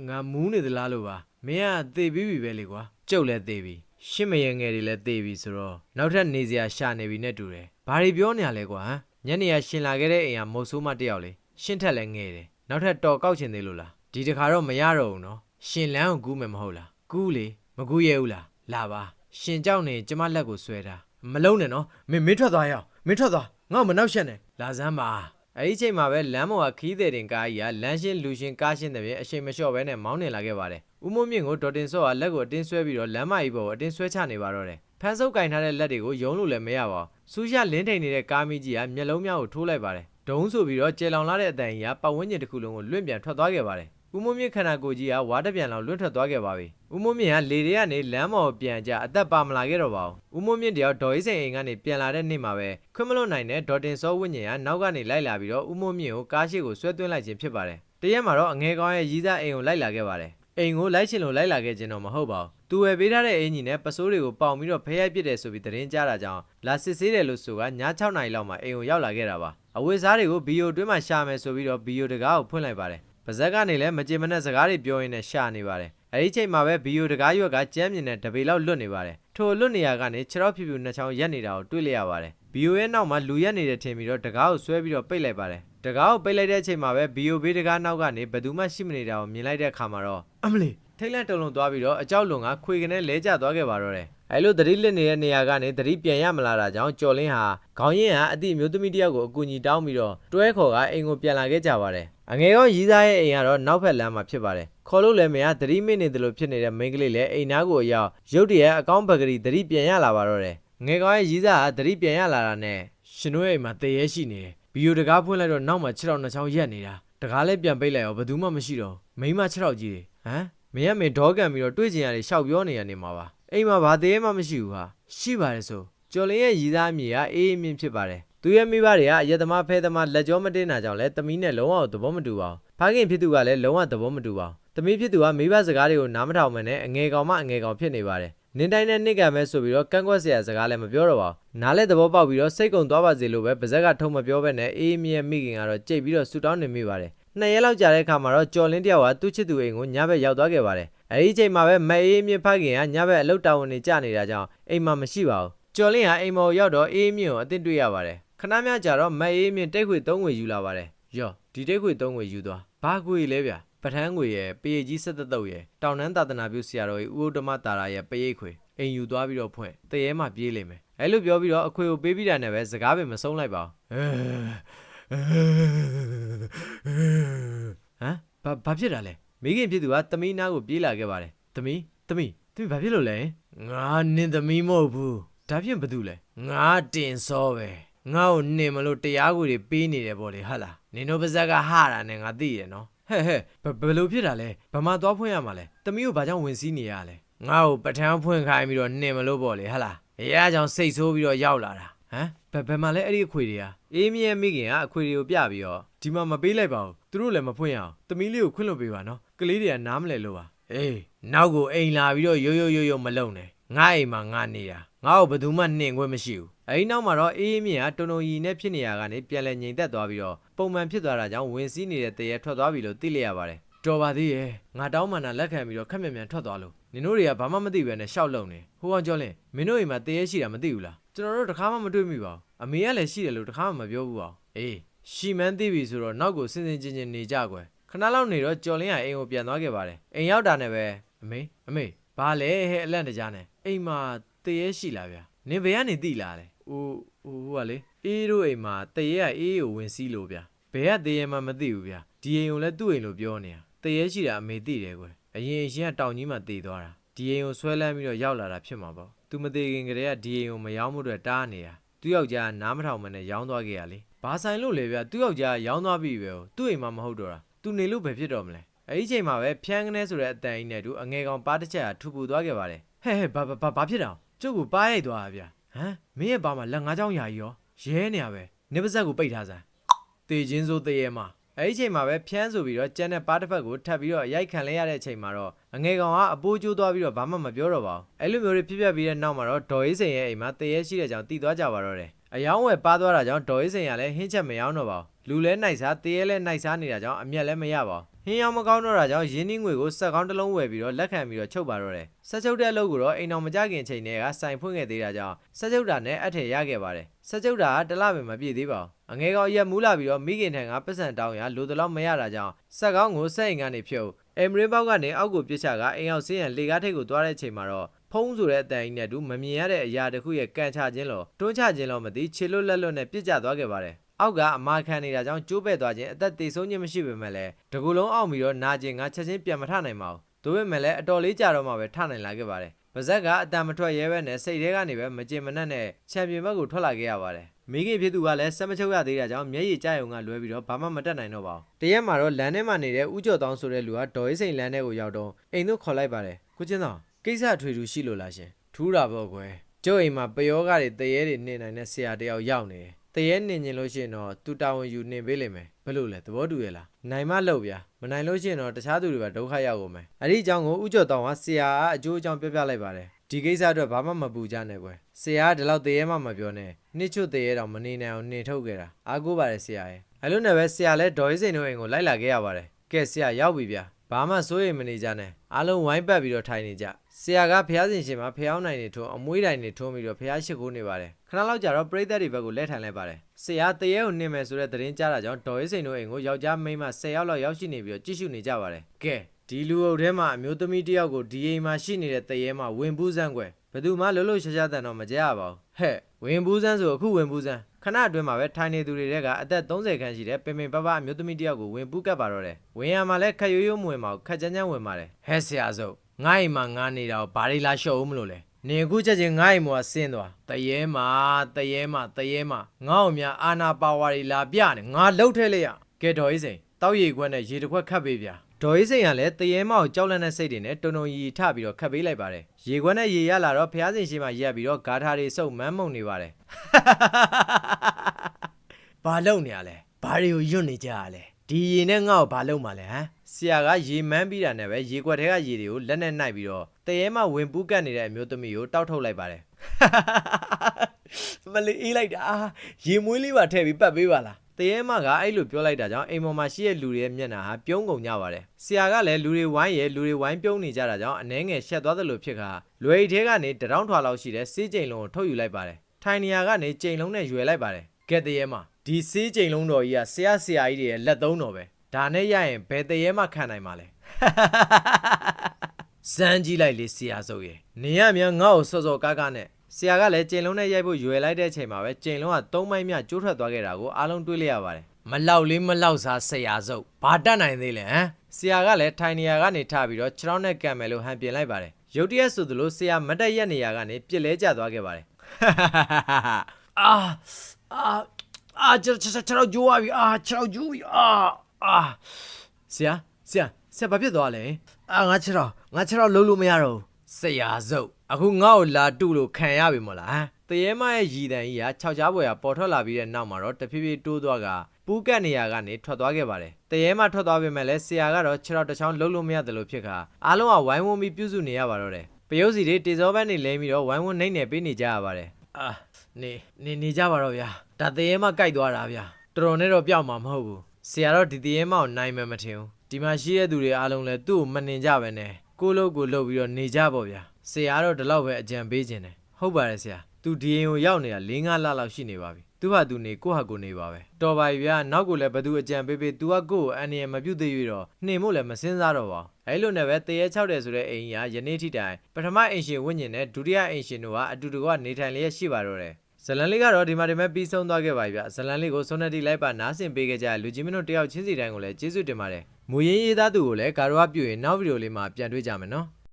ငါမူးနေသလားလို့ပါမင်းကသေပြီးပြီပဲလေကွာကျုပ်လည်းသေပြီရှစ်မယငယ်တွေလည်းသေပြီဆိုတော့နောက်ထပ်နေစရာရှာနေပြီနဲ့တူတယ်ဘာတွေပြောနေရလဲကွာဟမ်ညနေကရှင်လာခဲ့တဲ့အိမ်ကမုတ်ဆိုးမတစ်ယောက်လေ ရှင်းထက်လည်းငဲတယ်နောက်ထပ်တော်ကောက်ချင်သေးလို့လားဒီတခါတော့မရတော့ဘူးနော်ရှင်လန်းကိုကူးမယ်မဟုတ်လားကူးလေမကူးရဘူးလားလာပါရှင်ကြောက်နေကျမလက်ကိုဆွဲတာမလုံးနဲ့နော်မင်းမင်းထွက်သွားရအောင်မင်းထွက်သွားငါ့ကိုမနှောက်ရှက်နဲ့လာစမ်းပါအဲ့ဒီချိန်မှာပဲလမ်းပေါ်ကခီးတဲ့တင်ကားကြီးကလမ်းရှင်းလူရှင်းကားရှင်းတဲ့ပြင်အချိန်မလျှော့ဘဲနဲ့မောင်းနေလာခဲ့ပါတယ်ဦးမိုးမြင့်ကိုဒေါ်တင်စောကလက်ကိုအတင်းဆွဲပြီးတော့လမ်းမကြီးပေါ်ကိုအတင်းဆွဲချနေပါတော့တယ်ဖန်ဆုပ်ကင်ထားတဲ့လက်တွေကိုယုံလို့လည်းမရပါဘူးစူးရှလင်းထိန်နေတဲ့ကားမီးကြီးကမျက်လုံးများကိုထိုးလိုက်ပါတယ် ဒုံးဆိုပြီးတော့ကျေလောင်လာတဲ့အတန်ကြီးကပတ်ဝန်းကျင်တစ်ခုလုံးကိုလွင့်ပြန်ထွက်သွားခဲ့ပါတယ်ဦးမိုးမြင့်ခန္ဓာကိုယ်ကြီးကဝါတစ်ပြန်လောက်လွင့်ထွက်သွားခဲ့ပါပြီဦးမိုးမြင့်ကလေတွေကနေလမ်းပေါ်ပြန်ကြအသက်ပါမလာခဲ့တော့ပါဘူးဦးမိုးမြင့်တယောက်ဒေါ်အေးစိန်အိမ်ကနေပြန်လာတဲ့နေ့မှာပဲခွင့်မလွတ်နိုင်တဲ့ဒေါ်တင်စောဝိညာဉ်ကနောက်ကနေလိုက်လာပြီးတော့ဦးမိုးမြင့်ကိုကားရှိကိုဆွဲသွင်းလိုက်ခြင်းဖြစ်ပါတယ်တရက်မှာတော့အငယ်ကောင်းရဲ့ရီးသားအိမ်ကိုလိုက်လာခဲ့ပါတယ်အိမ်ကိုလိုက်ချင်လို့လိုက်လာခဲ့ခြင်းတော့မဟုတ်ပါဘူး။သူဝယ်ပေးထားတဲ့အင်ဂျင်နဲ့ပစိုးတွေကိုပေါင်ပြီးတော့ဖျက်ပစ်တယ်ဆိုပြီးသတင်းကြားတာကြောင့်လာစစ်ဆေးတယ်လို့ဆိုကည6နာရီလောက်မှအိမ်ကိုရောက်လာခဲ့တာပါ။ အဝတ်စားတွေကိုဘီယိုတွင်းမှာရှာမယ်ဆိုပြီးတော့ဘီယိုတကားကိုဖွင့်လိုက်ပါတယ်။ပါဇက်ကနေလည်းမကြင်မနဲ့စကားတွေပြောရင်းနဲ့ရှာနေပါတယ်။အဲဒီချိန်မှာပဲဘီယိုတကားရွက်ကကြမ်းမြင်တဲ့တပေလောက်လွတ်နေပါတယ်။ထိုလွတ်နေရကနေခြေထောက်ဖြူဖြူနှစ်ချောင်းရက်နေတာကိုတွေ့လိုက်ရပါတယ်။ဘီယိုရဲ့နောက်မှာလူရက်နေတဲ့ထင်ပြီးတော့တကားကိုဆွဲပြီးတော့ပိတ်လိုက်ပါတယ်။တကားကိုပိတ်လိုက်တဲ့အချိန်မှာပဲဘီယိုဘေးတကားနောက်ကနေဘယ်သူမှရှိမနေတာကိုမြင်လိုက်တဲ့အခါမှာတော့အမလီ ထိတ်လန့်တုန်လှုပ်သွားပြီးတော့အကြောက်လွန်ကခွေကနေလဲကျသွားခဲ့ပါတော့တယ်အဲလိုသတိလစ်နေတဲ့နေရာကနေသတိပြန်ရမလာတာကြောင့်ကျော်လင်းဟာခေါင်းရင်းဟာအတိအမျိုးသမီးတစ်ယောက်ကိုအကူအညီတောင်းပြီးတော့တွဲခေါ်ကအိမ်ကိုပြန်လာခဲ့ကြပါတယ်အငယ်ကောင်ရီးသားရဲ့အိမ်ကတော့နောက်ဖက်လမ်းမှာဖြစ်ပါတယ်ခေါ်လို့လည်းမရသတိမိနေတယ်လို့ဖြစ်နေတဲ့မိန်းကလေးလည်းအိမ်နာကိုအရောက်ရုတ်တရက်အကောင့်ပကတိသတိပြန်ရလာပါတော့တယ်ငယ်ကောင်ရဲ့ရီးသားဟာသတိပြန်ရလာတာနဲ့ရှင်တို့ရဲ့အိမ်မှာတည်ရဲရှိနေတယ်ဗီဒီယိုတကားဖွင့်လိုက်တော့နောက်မှာ6တောင်2ချောင်းရက်နေတာတကားလည်းပြန်ပိတ်လိုက်ရောဘယ်သူမှမရှိတော့မိန်းမ6တောင်ကြီးတွေဟမ် မင်းကမင်းဒေါကန်ပြီးတော့တွေ့ကျင်ရတယ်ရှောက်ပြောနေရနေမှာပါအိမ်မှာဘာတည်ရဲမှမရှိဘူးဟာရှိပါတယ်ဆိုကျော်လင်းရဲ့ရီးသားအမြေကအေးအေးမြင့်ဖြစ်ပါတယ်သူရဲ့မိဘတွေကအယက်သမားဖဲသမားလက်ကြောမတင်တာကြောင့်လဲတမီးနဲ့လုံးဝသဘောမတူပါဘူးဖခင်ဖြစ်သူကလည်းလုံးဝသဘောမတူပါဘူးတမီးဖြစ်သူကမိဘစကားတွေကိုနားမထောင်မနဲ့အငယ်ကောင်မှအငယ်ကောင်ဖြစ်နေပါတယ်နင်းတိုင်းနဲ့နှိကံမဲဆိုပြီးတော့ကန့်ကွက်စရာစကားလည်းမပြောတော့ပါဘူးနားလဲသဘောပေါက်ပြီးတော့စိတ်ကုံသွားပါစေလို့ပဲပါဇက်ကထုံမပြောဘဲနဲ့အေးမြဲမိခင်ကတော့ကြိတ်ပြီးတော့ဆူတောင်းနေမိပါတယ် နှစ်ရက်လောက်ကြာတဲ့အခါမှာတော့ကျော်လင်းတယောက်ကသူ့ချစ်သူအိမ်ကိုညဘက်ရောက်သွားခဲ့ပါတယ်အဲဒီအချိန်မှာပဲမအေးမြင့်ဖခင်ကညဘက်အလုတ်တာဝန်နေကြနေတာကြောင့်အိမ်မှာမရှိပါဘူးကျော်လင်းဟာအိမ်မော်ရောက်တော့အေးမြင့်ကိုအသင့်တွေ့ရပါတယ်ခဏများကြာတော့မအေးမြင့်တိတ်ခွေ၃ခွေယူလာပါတယ်ယောဒီတိတ်ခွေ၃ခွေယူသွားဘာခွေလဲဗျာပထန်းခွေရဲ့ပရိတ်ကြီးဆက်သက်တုပ်ရဲ့တောင်နန်းသာသနာပြုဆရာတော်ကြီးဦးဥဒ္ဓမတာရာရဲ့ပရိတ်ခွေအိမ်ယူသွားပြီးတော့ဖွင့်တရေမှပြေးလိမ့်မယ်အဲလိုပြောပြီးတော့အခွေကိုပေးပြီးတာနဲ့ပဲစကားပင်မဆုံးလိုက်ပါဘူးဟမ် ဘာဘာဖြစ်တာလဲမိခင်ဖြစ်သူကသမီးနားကိုပြေးလာခဲ့ပါတယ်သမီးသမီးသမီးဘာဖြစ်လို့လဲငါနင်းသမီးမဟုတ်ဘူးဒါဖြင့်ဘာတူလဲငါတင်စောပဲငါ့ကိုနင်မလို့တရားကိုတွေပေးနေတယ်ဗောလေဟာလားနင်တို့ပါဇက်ကဟာတာနဲ့ငါသိရနော်ဟဲ့ဟဲ့ဘဘယ်လိုဖြစ်တာလဲဘာမှသွားဖွင့်ရမှာလဲသမီးကိုဘာကြောင့်ဝင်စည်းနေရလဲငါ့ကိုပထမ်းဖွင့်ခိုင်းပြီးတော့နင်မလို့ဗောလေဟာလားအဲအားကြောင့်စိတ်ဆိုးပြီးတော့ရောက်လာတာဟမ်ဘယ်ဘယ်မှာလဲအဲ့ဒီအခွေတွေက အေးမြဲမိခင်ကအခွေတွေကိုပြပြီးတော့ဒီမှာမပေးလိုက်ပါဘူးသူတို့လည်းမဖွင့်ရအောင်သမီးလေးကိုခွင့်လွှတ်ပေးပါနော်ကလေးတွေကနားမလဲလို့ပါအေးနောက်ကိုအိမ်လာပြီးတော့ရိုးရိုးရိုးရိုးမလုံနဲ့ငါအိမ်မှာငါနေတာငါ့ကိုဘယ်သူမှနှင်ခွင့်မရှိဘူးအဲဒီနောက်မှာတော့အေးမြင့်ကတုံတုံရီနဲ့ဖြစ်နေရကနေပြန်လဲငြိမ်သက်သွားပြီးတော့ပုံမှန်ဖြစ်သွားတာကြောင့်ဝင်စည်းနေတဲ့တရေထွက်သွားပြီလို့သိလိုက်ရပါတယ်တော်ပါသေးရဲ့ငါတောင်းမှန်တာလက်ခံပြီးတော့ခက်မြန်မြန်ထွက်သွားလို့နင်တို့တွေကဘာမှမသိပဲနဲ့ရှောက်လုံနေဟိုကောင်ကျော်လင်းမင်းတို့အိမ်မှာတရေရှိတာမသိဘူးလားကျွန်တော်တို့တခါမှမတွေ့မိပါဘူး အမေကလည်းရှိတယ်လို့တခါမှမပြောဘူးပါဘူးအေးရှီမန်းသိပြီဆိုတော့နောက်ကိုစင်စင်ချင်းချင်းနေကြကွယ်ခဏလောက်နေတော့ကျော်လင်းကအိမ်ကိုပြန်သွားခဲ့ပါတယ်အိမ်ရောက်တာနဲ့ပဲအမေအမေဘာလဲဟဲ့အလန့်တကြားနဲ့အိမ်မှာတရေရှိလားဗျာနင်ဘယ်ကနေသိလာလဲဟိုဟိုကလေအေးတို့အိမ်မှာတရေကအေးကိုဝင်စီးလို့ဗျာဘယ်ကတရေမှမသိဘူးဗျာဒီအိမ်ကိုလည်းသူ့အိမ်လို့ပြောနေတာတရေရှိတာအမေသိတယ်ကွယ်အရင်အရင်ကတောင်ကြီးမှတည်သွားတာဒီအိမ်ကိုဆွဲလန်းပြီးတော့ရောက်လာတာဖြစ်မှာပေါ့သူမသေးခင်ကတည်းကဒီအိမ်ကိုမရောက်မှုအတွက်တားနေတာ သူ့ယောက်ျားကနားမထောင်မနဲ့ရောင်းသွားခဲ့ရလေဘာဆိုင်လို့လဲဗျာသူ့ယောက်ျားကရောင်းသွားပြီပဲသူ့အိမ်မှာမဟုတ်တော့တာသူနေလို့ပဲဖြစ်တော့မလဲအဲ့ဒီချိန်မှာပဲဖျန်းကနေဆိုတဲ့အတန်ကြီးနဲ့တူအငယ်ကောင်ပါတစ်ချက်ကထူပူသွားခဲ့ပါတယ်ဟဲ့ဟဲ့ဘာဘာဘာဖြစ်တာကျုပ်ကိုပါရိုက်သွားတာဗျာဟမ်မင်းရဲ့ဘာမှလက်ငါးချောင်းယာကြီးရောရဲနေရပဲနေပါဇက်ကိုပိတ်ထားစမ်းတေချင်းစိုးတရေမှာ အဲ့ဒီချိန်မှာပဲဖျန်းဆိုပြီးတော့ကျန်တဲ့ပါတစ်ဖက်ကိုထပ်ပြီးတော့ရိုက်ခံလဲရတဲ့အချိန်မှာတော့အငယ်ကောင်ကအပိုးကျိုးသွားပြီးတော့ဘာမှမပြောတော့ပါဘူးအဲ့လိုမျိုးတွေဖြစ်ပြပြီးတဲ့နောက်မှာတော့ဒေါ်ရေးစိန်ရဲ့အိမ်မှာတရေရှိတဲ့ကြောင်တည်သွားကြပါတော့တယ်အယောင်းဝယ်ပါသွားတာကြောင့်ဒေါ်ရေးစိန်ကလည်းဟင်းချက်မရောတော့ပါဘူးလူလဲနိုင်စားတရေလဲနိုင်စားနေတာကြောင့်အမျက်လည်းမရပါဘူး ဟင်းရောင်မကောင်းတော့တာကြောင့်ရင်းနှီးငွေကိုစက်ကောင်းတစ်လုံးဝယ်ပြီးတော့လက်ခံပြီးတော့ချုပ်ပါတော့တယ်ဆက်ချုပ်တဲ့အလုပ်ကိုတော့အိမ်တော်မကြခင်ချိန်တည်းကစိုင်ဖွင့်ခဲ့သေးတာကြောင့်ဆက်ချုပ်တာနဲ့အထည်ရခဲ့ပါတယ်ဆက်ချုပ်တာကတစ်လပင်မပြည့်သေးပါဘူးအငယ်ကောင်ရက်မူးလာပြီးတော့မိခင်ထံကပတ်စံတောင်းရလိုတလောက်မရတာကြောင့်စက်ကောင်းကိုစက်အိမ်ကနေဖြုတ်အမ်ရင်ဘောက်ကနေအောက်ကိုပြစ်ချကအိမ်အောင်စင်းရန်လေကားထိပ်ကိုသွားတဲ့အချိန်မှာတော့ဖုံးဆိုတဲ့အတန်ကြီးနဲ့တူမမြင်ရတဲ့အရာတစ်ခုရဲ့ကန်ချခြင်းလို့တွန်းချခြင်းလို့မသိခြေလွတ်လက်လွတ်နဲ့ပြစ်ကျသွားခဲ့ပါတယ် အောက်ကအမာခံနေတာကြောင့်ကျိုးပဲ့သွားခြင်းအသက်သေဆုံးခြင်းမရှိပေမဲ့လည်းတကူလုံးအောက်ပြီးတော့နာကျင်ငါချက်ချင်းပြန်မထနိုင်ပါဘူး။ဒါပေမဲ့လည်းအတော်လေးကြာတော့မှပဲထနိုင်လာခဲ့ပါတယ်။ပါဇက်ကအတန်မထွက်ရဲပဲနဲ့စိတ်ထဲကနေပဲမကျင်မနှက်နဲ့ချန်ပီယံဘက်ကိုထွက်လာခဲ့ရပါတယ်။မိခင်ဖြစ်သူကလည်းစက်မချုပ်ရသေးတာကြောင့်မျက်ရည်ကျယုံကလွဲပြီးတော့ဘာမှမတက်နိုင်တော့ပါဘူး။တရက်မှာတော့လမ်းထဲမှာနေတဲ့ဥကျော်တောင်းဆိုတဲ့လူကဒေါ်ရေးစိန်လမ်းထဲကိုရောက်တော့အိမ်သို့ခေါ်လိုက်ပါတယ်။ကိုချင်းတော်ကိစ္စထွေထူးရှိလို့လားရှင်။ထူးတာပေါ့ကွယ်။ကျုပ်အိမ်မှာပယောဂတွေတရေတွေနေနိုင်တဲ့ဆရာတယောက်ရောက်နေတယ်။ တရဲနေညင်လို့ရှိရင်တော့သူတာဝန်ယူနေပေးလိမ့်မယ်ဘယ်လိုလဲသဘောတူရဲ့လားနိုင်မလို့ဗျာမနိုင်လို့ရှိရင်တော့တခြားသူတွေပဲဒုက္ခရောက်ကုန်မယ်အဲ့ဒီအကြောင်းကိုဥကျော်တောင်ကဆရာကအကျိုးအကြောင်းပြောပြလိုက်ပါတယ်ဒီကိစ္စအတွက်ဘာမှမပူကြနဲ့ကွယ်ဆရာကဒီလောက်တရဲမှမပြောနဲ့နှစ်ချွတ်တရဲတော့မနေနိုင်အောင်နှင်ထုတ်ခဲ့တာအားကိုးပါတယ်ဆရာရဲ့အဲ့လိုနဲ့ပဲဆရာလည်းဒေါ်ရေးစိန်တို့အိမ်ကိုလိုက်လာခဲ့ရပါတယ်ကဲဆရာရောက်ပြီဗျာ ဘာမှစိုးရိမ်မနေကြနဲ့အားလုံးဝိုင်းပတ်ပြီးတော့ထိုင်နေကြဆရာကဖျားစင်ရှင်မှာဖျောင်းနိုင်နေထုံးအမွှေးတိုင်နေထုံးပြီးတော့ဖျားရှိခိုးနေပါတယ်ခဏလောက်ကြာတော့ပရိသတ်တွေဘက်ကိုလက်ထိုင်လိုက်ပါတယ်ဆရာတရေကိုနှင်မယ်ဆိုတဲ့သတင်းကြားတာကြောင့်ဒေါ်ရေးစိန်တို့အိမ်ကိုယောက်ျားမိန်းမ10ယောက်လောက်ရောက်ရှိနေပြီးတော့ကြည့်ရှုနေကြပါတယ်ကဲဒီလူအုပ်ထဲမှာအမျိုးသမီးတစ်ယောက်ကိုဒီအိမ်မှာရှိနေတဲ့တရေမှာဝင်ပူးစမ်းကွယ်ဘယ်သူမှလှုပ်လှုပ်ရှားရှားတန်တော့မကြရပါဘူးဟဲ့ဝင်ဘူးစန်းဆိုအခုဝင်ဘူးစန်း ခဏအတွင်းမှာပဲထိုင်နေသူတွေတဲကအသက်30ခန်းရှိတဲ့ပင်ပင်ပပအမျိုးသမီးတစ်ယောက်ကိုဝင်ပူးကပ်ပါတော့တယ်ဝင်ရမှာလဲခက်ရိုးရိုးမဝင်ပါဘူးခက်ကြမ်းကြမ်းဝင်ပါတယ်ဟဲ့ဆရာစုပ်ငါ့အိမ်မှာငါနေတာကိုဘာတွေလာရှော့ဦးမလို့လဲနေအခုချက်ချင်းငါ့အိမ်မှာဆင်းသွားတရေမှာတရေမှာတရေမှာငါ့အောင်များအာနာပါဝါတွေလာပြနေငါလှုပ်ထဲလိုက်ရကဲတော်ရေးစိန်တောက်ရီခွက်နဲ့ရေတစ်ခွက်ခတ်ပေးဗျာ ဒေါ်ရေးစိန်ကလည်းတရေမောက်ကြောက်လန့်တဲ့စိတ်တွေနဲ့တုံတုံရီရီထပြီးတော့ခတ်ပေးလိုက်ပါတယ်။ရေခွက်နဲ့ရေရလာတော့ဖျားစင်ရှိမှရက်ပြီးတော့ဂါထာတွေစုပ်မန်းမုံနေပါတယ်။ဘာလုံနေရလဲ။ဘာတွေကိုယွတ်နေကြရလဲ။ဒီရေနဲ့ငါ့ကိုဘာလုံမှလဲဟမ်။ဆရာကရေမန်းပြီးတာနဲ့ပဲရေခွက်ထဲကရေတွေကိုလက်နဲ့နှိုက်ပြီးတော့တရေမဝင်ပူးကတ်နေတဲ့အမျိုးသမီးကိုတောက်ထုတ်လိုက်ပါတယ်။မလေးအေးလိုက်တာရေမွေးလေးပါထည့်ပြီးပတ်ပေးပါလား တရေမကအဲ့လိုပြောလိုက်တာကြောင့်အိမ်ပေါ်မှာရှိတဲ့လူတွေရဲ့မျက်နှာဟာပြုံးကုန်ကြပါတယ်ဆရာကလည်းလူတွေဝိုင်းရဲ့လူတွေဝိုင်းပြုံးနေကြတာကြောင့်အနှဲငယ်ရှက်သွားသလိုဖြစ်ခါလွယ်ရီထဲကနေတရောင်းထွာလောက်ရှိတဲ့စေးကြိမ်လုံးကိုထုတ်ယူလိုက်ပါတယ်ထိုင်နေရာကနေကြိမ်လုံးနဲ့ရွယ်လိုက်ပါတယ်ကဲတရေမဒီစေးကြိမ်လုံးတော်ကြီးကဆရာဆရာကြီးတွေရဲ့လက်သုံးတော်ပဲဒါနဲ့ရရင်ဘယ်တရေမခံနိုင်မှာလဲစမ်းကြည့်လိုက်လေဆရာစုပ်ရေနေရမြန်ငါ့ကိုစောစောကားကားနဲ့ ဆရာကလည်းကျိန်လုံးနဲ့ရိုက်ဖို့ရွယ်လိုက်တဲ့အချိန်မှာပဲကျိန်လုံးကသုံးမိုင်းမြကျိုးထွက်သွားခဲ့တာကိုအားလုံးတွေးလိုက်ရပါတယ်မလောက်လေးမလောက်စားဆရာစုပ်ဘာတတ်နိုင်သေးလဲဟမ်ဆရာကလည်းထိုင်နေရာကနေထပြီးတော့ခြေထောက်နဲ့ကံမယ်လို့ဟန်ပြင်လိုက်ပါတယ်ရုတ်တရက်ဆိုသလိုဆရာမတ်တက်ရက်နေရာကနေပြစ်လဲကျသွားခဲ့ပါတယ်အာအာအာချချချတော့ဂျိုးပါပြီအာချတော့ဂျိုးပြီအာအာဆရာဆရာဆရာဘာဖြစ်သွားလဲအာငါချစ်တော့ငါချစ်တော့လုံးလို့မရတော့ဘူးဆရာစုပ် အခုငါ့ကိုလာတုလို့ခံရပြီမလားဟမ်တရေမရဲ့ရည်တန်ကြီးကခြောက်ချားပွဲကပေါ်ထွက်လာပြီးတဲ့နောက်မှာတော့တဖြည်းဖြည်းတိုးသွားကပူးကတ်နေရာကနေထွက်သွားခဲ့ပါတယ်တရေမထွက်သွားပြီမဲ့လဲဆရာကတော့ခြေတော်တစ်ချောင်းလှုပ်လို့မရတယ်လို့ဖြစ်ခါအားလုံးကဝိုင်းဝန်းပြီးပြုစုနေရပါတော့တယ်ပယုတ်စီတွေတေဇောဘက်နေလဲပြီးတော့ဝိုင်းဝန်းနှိမ့်နေပေးနေကြရပါတယ်အာနေနေနေကြပါတော့ဗျာဒါတရေမကြိုက်သွားတာဗျာတော်တော်နဲ့တော့ပြောက်မှာမဟုတ်ဘူးဆရာတော့ဒီတရေမကိုနိုင်မယ်မထင်ဘူးဒီမှာရှိတဲ့သူတွေအားလုံးလဲသူ့ကိုမနှင်ကြပဲနဲ့ကိုယ့်လို့ကိုယ်လှုပ်ပြီးတော့နေကြပေါ့ဗျာ ဆရာတော့ဒီလောက်ပဲအကြံပေးခြင်းတယ်ဟုတ်ပါတယ်ဆရာသူဒီရင်ကိုရောက်နေတာ၄၅လလောက်ရှိနေပါပြီသူဟာသူနေကိုယ့်ဟာကိုယ်နေပါပဲတော်ပါပြီဗျာနောက်ကိုလည်းဘသူအကြံပေးပေး तू ကကိုယ့်ကိုအန်ရမပြုတ်သေးရတော့နှင်မို့လည်းမစင်းစားတော့ပါဘူးအဲ့လိုနဲ့ပဲတရေ6တယ်ဆိုတဲ့အိမ်ကြီးကယနေ့ထိတိုင်ပထမအိမ်ရှင်ဝိညာဉ်နဲ့ဒုတိယအိမ်ရှင်တို့ကအတူတကွနေထိုင်လျက်ရှိပါတော့တယ်ဇလန်လေးကတော့ဒီမှာဒီမဲ့ပြီးဆုံးသွားခဲ့ပါပြီဗျဇလန်လေးကိုစွန်နတီလိုက်ပါနားဆင်ပေးခဲ့ကြတဲ့လူကြီးမင်းတို့တယောက်ချင်းစီတိုင်းကိုလည်းကျေးဇူးတင်ပါတယ်မူရင်းရေးသားသူကိုလည်းဂါရဝပြုရင်နောက်ဗီဒီယိုလေးမှာပြန်တွေ့ကြမယ်နော်